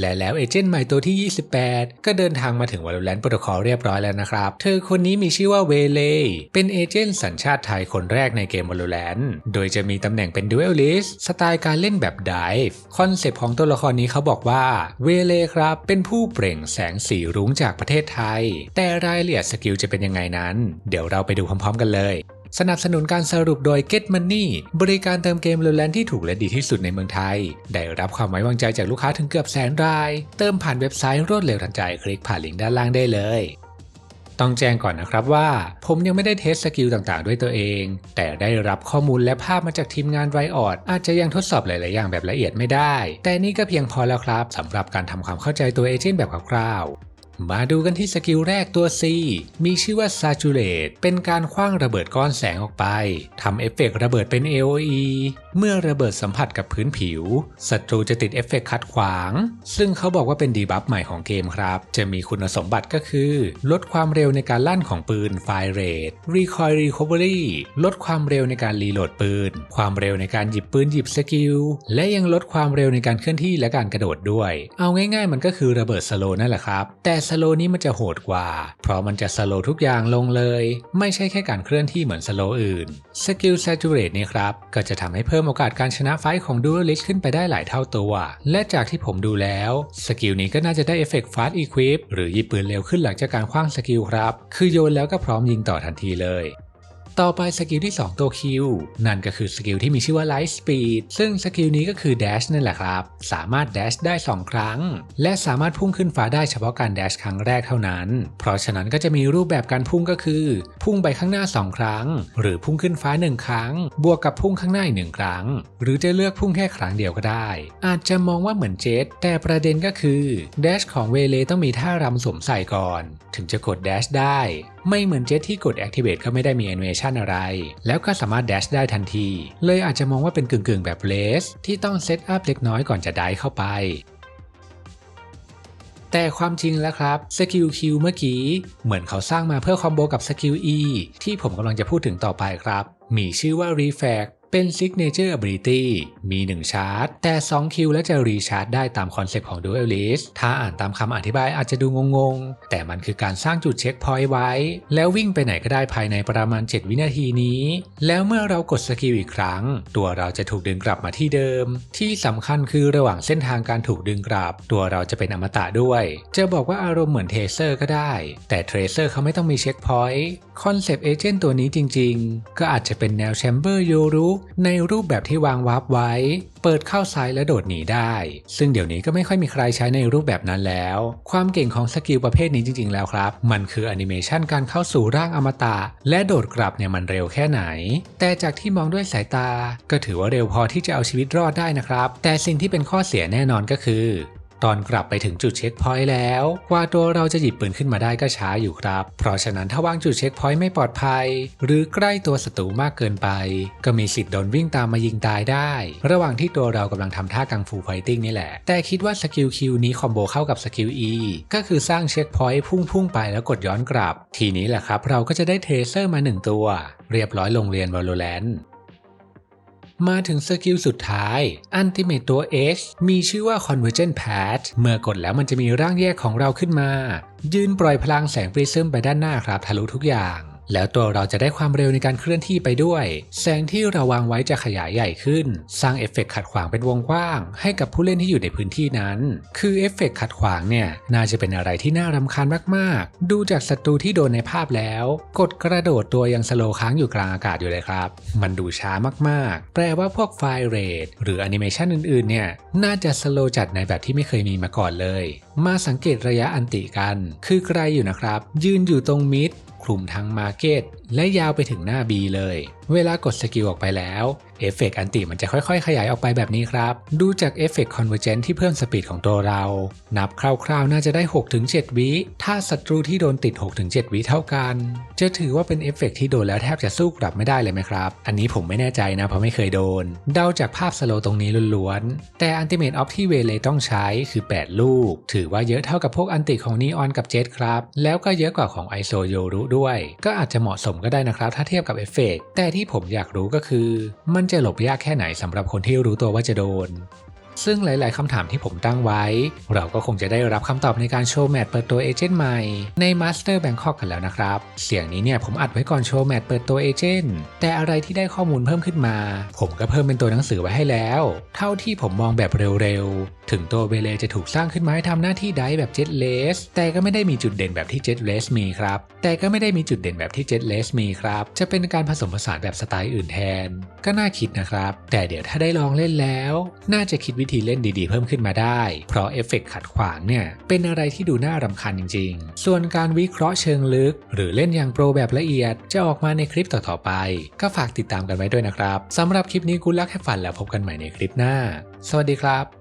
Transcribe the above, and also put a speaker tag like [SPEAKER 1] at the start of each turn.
[SPEAKER 1] และแล้วเอเจนต์ใหม่ตัวที่ 28 ก็เดินทางมาถึง Valorant Protocol เรียบร้อยแล้วนะครับ เธอคนนี้มีชื่อว่าเวเลเป็นเอเจนต์สัญชาติไทยคนแรกในเกม Valorant โดยจะมีตำแหน่งเป็น Duelist สไตล์การเล่นแบบ Dive คอนเซปต์ของตัวละครนี้เขาบอกว่าเวเลครับ เป็นผู้เปล่งแสงสีรุ้งจากประเทศไทย แต่รายละเอียดสกิลจะเป็นยังไงนั้น เดี๋ยวเราไปดูพร้อมๆกันเลย สนับสนุนการสรุปโดย Get Money บริการเติมเกมโรแลนที่ถูกและดีที่สุดในเมืองไทย ได้รับความไว้วางใจจากลูกค้าถึงเกือบแสนราย เติมผ่านเว็บไซต์รวดเร็วทันใจคลิกผ่านลิงก์ด้านล่างได้เลยต้องแจ้งก่อนนะครับว่าผมยังไม่ได้เทสสกิลต่างๆ ด้วยตัวเอง แต่ได้รับข้อมูลและภาพมาจากทีมงานไรออดอาจจะยังทดสอบหลายๆอย่างแบบละเอียดไม่ได้ แต่นี่ก็เพียงพอแล้วครับสำหรับการทำความเข้าใจตัวเอเจนต์แบบคร่าวๆ มาดูกันที่สกิลแรกตัว C มีชื่อว่า Saturate เป็นการคว้างระเบิดก้อนแสงออกไปทำเอฟเฟกต์ระเบิดเป็น AOE เมื่อระเบิดสัมผัสกับพื้นผิวศัตรูจะติดเอฟเฟกต์คัดขวาง ซึ่งเขาบอกว่าเป็นดีบัฟใหม่ของเกมครับ จะมีคุณสมบัติก็คือ ลดความเร็วในการลั่นของปืน Fire Rate Recoil Recovery ลดความเร็วในการรีโหลดปืน ความเร็วในการหยิบปืนหยิบสกิล และยังลดความเร็วในการเคลื่อนที่และการกระโดดด้วย เอาง่าย ๆ มันก็คือระเบิดสโลนั่นแหละครับ แต่สโลนี้มันจะโหดกว่า เพราะมันจะสโลทุกอย่างลงเลย ไม่ใช่แค่การเคลื่อนที่เหมือนสโลอื่นสกิลแซจูเรตนี่ครับ ก็จะทำให้เพิ่มโอกาสการชนะไฟท์ของดูลิสขึ้นไปได้หลายเท่าตัว และจากที่ผมดูแล้วสกิลนี้ก็น่าจะได้เอฟเฟกต์ฟาสต์อีควิปหรือยิบปืนเร็วขึ้นหลังจากการคว้างสกิลครับ คือโยนแล้วก็พร้อมยิงต่อทันทีเลย ต่อไปสกิลที่ 2 ตัว Q นั่นก็คือสกิลที่มีชื่อว่า Light Speed ซึ่งสกิลนี้ก็คือ Dash นั่นแหละครับ สามารถ Dash ได้ 2 ครั้ง และสามารถพุ่งขึ้นฟ้าได้เฉพาะการ Dash ครั้งแรกเท่านั้น เพราะฉะนั้นก็จะมีรูปแบบการพุ่งก็คือ พุ่งไปข้างหน้า 2 ครั้ง หรือพุ่งขึ้นฟ้า 1 ครั้ง บวกกับพุ่งข้างหน้าอีกหนึ่งครั้ง หรือจะเลือกพุ่งแค่ครั้งเดียวก็ได้ อาจจะมองว่าเหมือนเจตแต่ประเด็นก็คือ Dash ของเวเลต้องมีท่ารำสวมใส่ก่อน ถึงจะกด Dash ได้ ไม่เหมือนเจ็ตที่กด Activate ก็ไม่ได้มีแอนิเมชันอะไร แล้วก็สามารถเดชได้ทันที เลยอาจจะมองว่าเป็นกึ่งๆ แบบเลสที่ต้องเซตอัพเล็กน้อยก่อนจะได้เข้าไปแต่ความจริงแล้วครับสกิลคิวเมื่อกี้เหมือนเขาสร้างมาเพื่อคอมโบกับสกิล E ที่ผมกำลังจะพูดถึงต่อไปครับ มีชื่อว่า Refract เป็น Signature Ability มี 1 ชาร์จ แต่ 2 คิวและจะรีชาร์จได้ตามคอนเซปต์ของ Duelist ถ้าอ่านตามคำอธิบายอาจจะดูงงๆ แต่มันคือการสร้างจุดเช็คพอยต์ไว้ แล้ววิ่งไปไหนก็ได้ภายในประมาณ 7 วินาทีนี้ แล้วเมื่อเรากดสกิลอีกครั้ง ตัวเราจะถูกดึงกลับมาที่เดิม ที่สำคัญคือระหว่างเส้นทางการถูกดึงกลับ ตัวเราจะเป็นอมตะด้วย จะบอกว่าอารมณ์เหมือนเทเซอร์ก็ได้ แต่เทเซอร์เขาไม่ต้องมีเช็คพอยต์คอนเซปต์เอเจนต์ตัวนี้จริง ๆ ก็อาจจะเป็นแนวแชมเบอร์โยรุในรูปแบบที่วางวาร์ปไว้ เปิดเข้าซ้ายและโดดหนีได้ ซึ่งเดี๋ยวนี้ก็ไม่ค่อยมีใครใช้ในรูปแบบนั้นแล้ว ความเก่งของสกิลประเภทนี้จริงๆแล้วครับ มันคือแอนิเมชันการเข้าสู่ร่างอมตะและโดดกลับเนี่ยมันเร็วแค่ไหน แต่จากที่มองด้วยสายตา ก็ถือว่าเร็วพอที่จะเอาชีวิตรอดได้นะครับ แต่สิ่งที่เป็นข้อเสียแน่นอนก็คือ ตอนกลับไปถึงจุดเช็คพอยต์แล้ว กว่าตัวเราจะหยิบปืนขึ้นมาได้ก็ช้าอยู่ครับ เพราะฉะนั้นถ้าวางจุดเช็คพอยต์ไม่ปลอดภัย หรือใกล้ตัวศัตรูมากเกินไป ก็มีสิทธิ์โดนวิ่งตามมายิงตายได้ ระหว่างที่ตัวเรากำลังทำท่ากังฟูไฟติ้งนี่แหละ แต่คิดว่าสกิลคิวนี้คอมโบเข้ากับสกิล E ก็คือสร้างเช็คพอยต์พุ่งๆไปแล้วกดย้อนกลับ ทีนี้แหละครับเราก็จะได้เทเซอร์มาหนึ่งตัว เรียบร้อยโรงเรียน Valorant มาถึงสกิลสุดท้าย Ultimate ตัว H มีชื่อว่า Convergent Path เมื่อกดแล้วมันจะมีร่างแยกของเราขึ้นมา ยืนปล่อยพลังแสงปริซึมไปด้านหน้าครับทะลุทุกอย่าง แล้วตัวเราจะได้ความเร็วในการเคลื่อนที่ไปด้วย แสงที่เราวางไว้จะขยายใหญ่ขึ้น สร้างเอฟเฟกต์ขัดขวางเป็นวงกว้าง ให้กับผู้เล่นที่อยู่ในพื้นที่นั้น คือเอฟเฟกต์ขัดขวางเนี่ยน่าจะเป็นอะไรที่น่ารำคาญมากๆ ดูจากศัตรูที่โดนในภาพแล้ว กดกระโดดตัวยังสโลค้างอยู่กลางอากาศอยู่เลยครับ มันดูช้ามากๆ แปลว่าพวกไฟล์เรทหรือแอนิเมชันอื่นๆเนี่ยน่าจะสโลจัดในแบบที่ไม่เคยมีมาก่อนเลย มาสังเกตระยะอันติกัน คือไกลอยู่นะครับ ยืนอยู่ตรงมิดคลุมทั้งมาร์เก็ตและยาวไปถึงหน้า B เลย เวลากดสกิลออกไปแล้วเอฟเฟกต์อันติมันจะค่อยๆ ขยายออกไปแบบนี้ครับ ดูจากเอฟเฟกต์คอนเวอร์เจนที่เพิ่มสปีดของตัวเรา นับคร่าวๆ น่าจะได้ 6-7 วิ ถ้าศัตรูที่โดนติด 6-7 วิเท่ากัน จะถือว่าเป็นเอฟเฟกต์ที่โดนแล้วแทบจะสู้กลับไม่ได้เลยไหมครับ อันนี้ผมไม่แน่ใจนะเพราะไม่เคยโดน เดาจากภาพสโลว์ตรงนี้ล้วนๆ แต่อันติเมตออฟที่เวเลต้องใช้คือ 8 ลูก ถือว่าเยอะเท่ากับพวกอันติของนีออนกับเจ t ครับ แล้วก็เยอะกว่าของไอโซโยรุด้วย ก็อาจจะเหมาะสมก็ได้นะครับถ้าเทียบกับเอฟเฟกแต่ที่ที่ผมอยากรู้ก็คือ มันจะหลบยากแค่ไหนสำหรับคนที่รู้ตัวว่าจะโดน ซึ่งหลาย ๆคำถามที่ผมตั้งไว้ เราก็คงจะได้รับคำตอบในการโชว์แมตช์เปิดตัวเอเจนต์ใหม่ใน Master Bangkok กันแล้วนะครับ เสียงนี้เนี่ยผมอัดไว้ก่อนโชว์แมตช์เปิดตัวเอเจนต์แต่อะไรที่ได้ข้อมูลเพิ่มขึ้นมา ผมก็เพิ่มเป็นตัวหนังสือไว้ให้แล้ว เท่าที่ผมมองแบบเร็ว ถึงตัวเบเลจะถูกสร้างขึ้นมาให้ทำหน้าที่ไดฟ์แบบเจ็ตเลสแต่ก็ไม่ได้มีจุดเด่นแบบที่เจ็ตเลสมีครับแต่ก็ไม่ได้มีจุดเด่นแบบที่เจ็ตเลสมีครับจะเป็นการผสมผสานแบบสไตล์อื่นแทน ก็น่าคิดนะครับ แต่เดี๋ยวถ้าได้ลองเล่นแล้ว น่าจะคิดวิธีเล่นดีๆ เพิ่มขึ้นมาได้ เพราะเอฟเฟกต์ขัดขวางเนี่ยเป็นอะไรที่ดูน่ารำคาญจริง ๆ ส่วนการวิเคราะห์เชิงลึก หรือเล่นอย่างโปรแบบละเอียด จะออกมาในคลิปต่อๆไป ก็ฝากติดตามกันไว้ด้วยนะครับสำหรับคลิปนี้กูลักแค่ฝันแล้วพบกันใหม่ในคลิปหน้า สวัสดีครับ